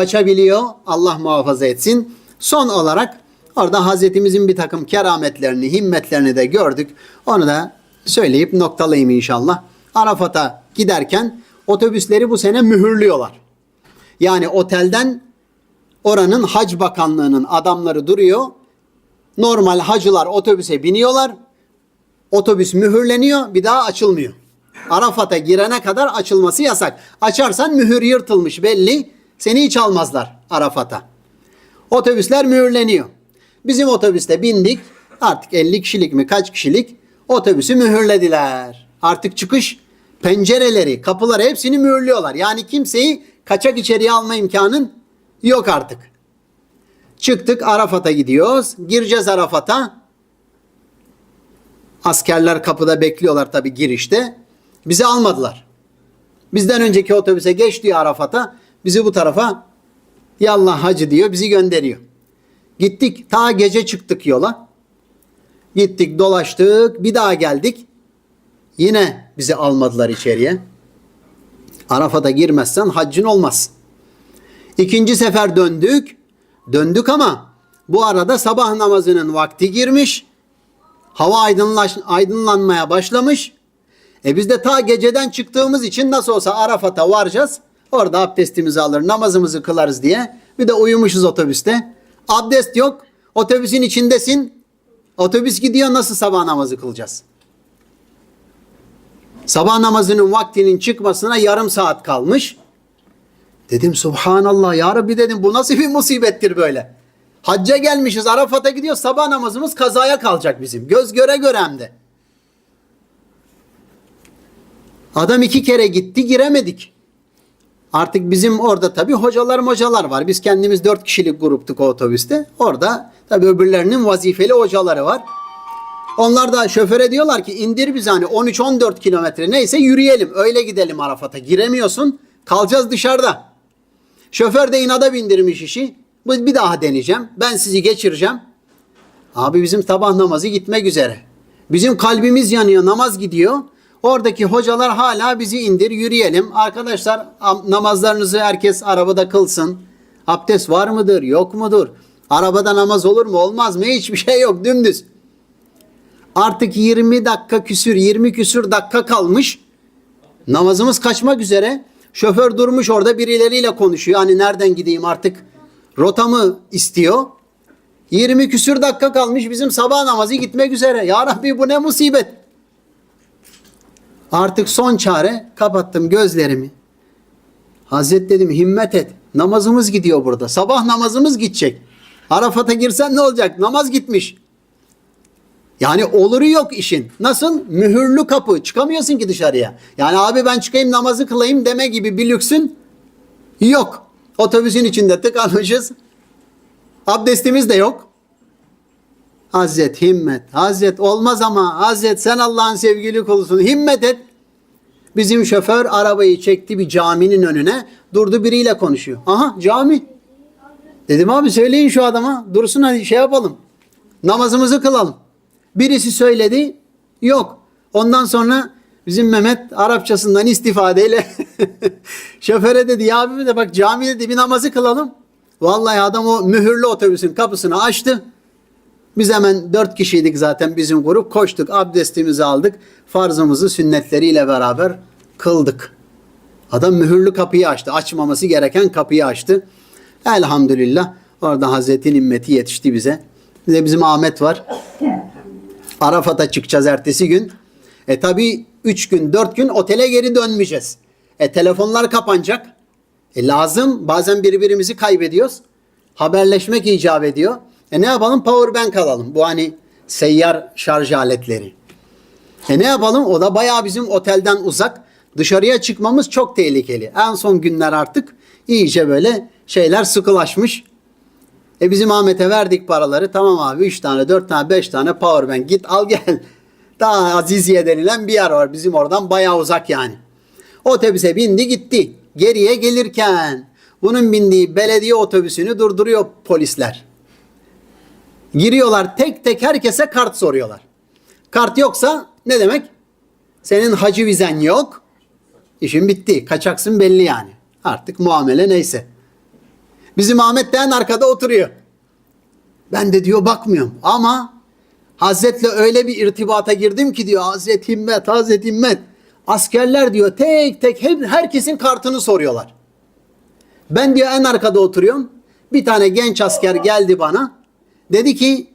Kaçabiliyor. Allah muhafaza etsin. Son olarak orada Hazretimizin bir takım kerametlerini, himmetlerini de gördük. Onu da söyleyip noktalayayım inşallah. Arafat'a giderken otobüsleri bu sene mühürlüyorlar. Yani otelden oranın hac bakanlığının adamları duruyor. Normal hacılar otobüse biniyorlar. Otobüs mühürleniyor, bir daha açılmıyor. Arafat'a girene kadar açılması yasak. Açarsan mühür yırtılmış belli. Seni hiç almazlar Arafat'a. Otobüsler mühürleniyor. Bizim otobüste bindik. Artık 50 kişilik mi kaç kişilik otobüsü mühürlediler. Artık çıkış pencereleri, kapıları hepsini mühürlüyorlar. Yani kimseyi kaçak içeriye alma imkanın yok artık. Çıktık Arafat'a gidiyoruz. Gireceğiz Arafat'a. Askerler kapıda bekliyorlar tabii girişte. Bizi almadılar. Bizden önceki otobüse geç diyor Arafat'a. Bizi bu tarafa yallah hacı diyor bizi gönderiyor. Gittik ta gece çıktık yola. Gittik dolaştık bir daha geldik. Yine bizi almadılar içeriye. Arafat'a girmezsen haccın olmaz. İkinci sefer döndük. Döndük ama bu arada sabah namazının vakti girmiş. Hava aydınlaş, aydınlanmaya başlamış. E biz de ta geceden çıktığımız için nasıl olsa Arafat'a varacağız. Orada abdestimizi alır, namazımızı kılarız diye. Bir de uyumuşuz otobüste. Abdest yok. Otobüsün içindesin. Otobüs gidiyor nasıl sabah namazı kılacağız? Sabah namazının vaktinin çıkmasına yarım saat kalmış. Dedim subhanallah ya Rabbi dedim bu nasıl bir musibettir böyle. Hacca gelmişiz Arafat'a gidiyor sabah namazımız kazaya kalacak bizim. Göz göre göre hem de. Adam iki kere gitti giremedik. Artık bizim orada tabii hocalar hocalar var. Biz kendimiz dört kişilik gruptuk o otobüste. Orada tabii öbürlerinin vazifeli hocaları var. Onlar da şoföre diyorlar ki indir bizi hani 13-14 kilometre neyse yürüyelim. Öyle gidelim Arafat'a. Giremiyorsun. Kalacağız dışarıda. Şoför de inada bindirmiş işi. Bir daha deneyeceğim. Ben sizi geçireceğim. Abi bizim sabah namazı gitmek üzere. Bizim kalbimiz yanıyor, namaz gidiyor. Oradaki hocalar hala bizi indir, yürüyelim. Arkadaşlar am- namazlarınızı herkes arabada kılsın. Abdest var mıdır, yok mudur? Arabada namaz olur mu, olmaz mı? Hiçbir şey yok, dümdüz. Artık 20 dakika küsür, 20 küsür dakika kalmış. Namazımız kaçmak üzere. Şoför durmuş orada birileriyle konuşuyor. Hani nereden gideyim artık rotamı istiyor. 20 küsür dakika kalmış bizim sabah namazı gitmek üzere. Ya Rabbi bu ne musibet. Artık son çare kapattım gözlerimi. Hazret dedim himmet et. Namazımız gidiyor burada. Sabah namazımız gidecek. Arafat'a girsen ne olacak? Namaz gitmiş. Yani oluru yok işin. Nasıl? Mühürlü kapı. Çıkamıyorsun ki dışarıya. Yani abi ben çıkayım namazı kılayım deme gibi bir lüksün yok. Otobüsün içinde tıkanmışız. Abdestimiz de yok. Hazret himmet. Hazret olmaz ama Hazret sen Allah'ın sevgili kulusun. Himmet et. Bizim şoför arabayı çekti bir caminin önüne. Durdu biriyle konuşuyor. Aha cami. Dedim abi söyleyin şu adama. Dursun hadi şey yapalım. Namazımızı kılalım. Birisi söyledi. Yok. Ondan sonra bizim Mehmet Arapçasından istifadeyle şoföre dedi ya abi de bak cami dedi bir namazı kılalım. Vallahi adam o mühürlü otobüsün kapısını açtı. Biz hemen dört kişiydik zaten bizim grup. Koştuk, abdestimizi aldık. Farzımızı sünnetleriyle beraber kıldık. Adam mühürlü kapıyı açtı. Açmaması gereken kapıyı açtı. Elhamdülillah. Orada Hazreti Nimmeti yetişti bize. Bir de bizim Ahmet var. Arafat'a çıkacağız ertesi gün. E tabi 3 gün 4 gün otele geri dönmeyeceğiz. E telefonlar kapanacak. E lazım bazen birbirimizi kaybediyoruz. Haberleşmek icap ediyor. E ne yapalım? Powerbank alalım. Bu hani seyyar şarj aletleri. E ne yapalım? O da bayağı bizim otelden uzak. Dışarıya çıkmamız çok tehlikeli. En son günler artık iyice böyle şeyler sıkılaşmış. E bizim Ahmet'e verdik paraları. Tamam abi 3 tane, 4 tane, 5 tane powerbank git al gel. Daha Aziziye denilen bir yer var bizim oradan bayağı uzak yani. Otobüse bindi gitti. Geriye gelirken bunun bindiği belediye otobüsünü durduruyor polisler. Giriyorlar tek tek herkese kart soruyorlar. Kart yoksa ne demek? Senin hacı vizen yok. İşin bitti. Kaçaksın belli yani. Artık muamele neyse. Bizim Ahmet de en arkada oturuyor. Ben de diyor bakmıyorum ama Hazretle öyle bir irtibata girdim ki diyor Hazret Himmet, Hazret Himmet. Askerler diyor tek tek hep herkesin kartını soruyorlar. Ben diyor en arkada oturuyorum. Bir tane genç asker geldi bana. Dedi ki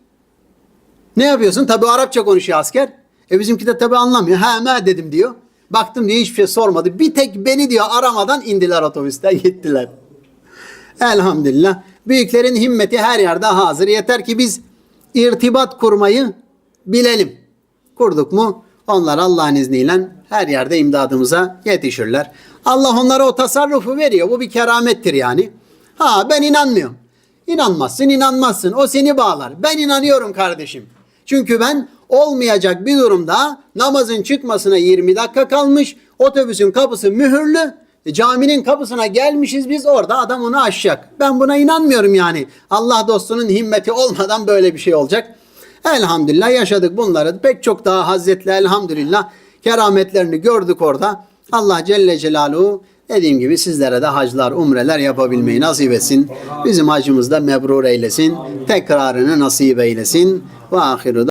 ne yapıyorsun? Tabi Arapça konuşuyor asker. E bizimki de tabi anlamıyor. Ha me dedim diyor. Baktım diyor hiçbir şey sormadı. Bir tek beni diyor aramadan indiler otobüsten gittiler. Elhamdülillah. Büyüklerin himmeti her yerde hazır. Yeter ki biz irtibat kurmayı bilelim. Kurduk mu onlar Allah'ın izniyle her yerde imdadımıza yetişirler. Allah onlara o tasarrufu veriyor. Bu bir keramettir yani. Ha ben inanmıyorum. İnanmazsın inanmazsın. O seni bağlar. Ben inanıyorum kardeşim. Çünkü ben olmayacak bir durumda namazın çıkmasına 20 dakika kalmış. Otobüsün kapısı mühürlü. E, caminin kapısına gelmişiz biz orada adam onu aşacak. Ben buna inanmıyorum yani. Allah dostunun himmeti olmadan böyle bir şey olacak. Elhamdülillah yaşadık bunları. Pek çok daha Hazretli elhamdülillah kerametlerini gördük orada. Allah Celle Celaluhu dediğim gibi sizlere de haclar, umreler yapabilmeyi nasip etsin. Bizim hacımız da mebrur eylesin. Tekrarını nasip eylesin. Ve ahiru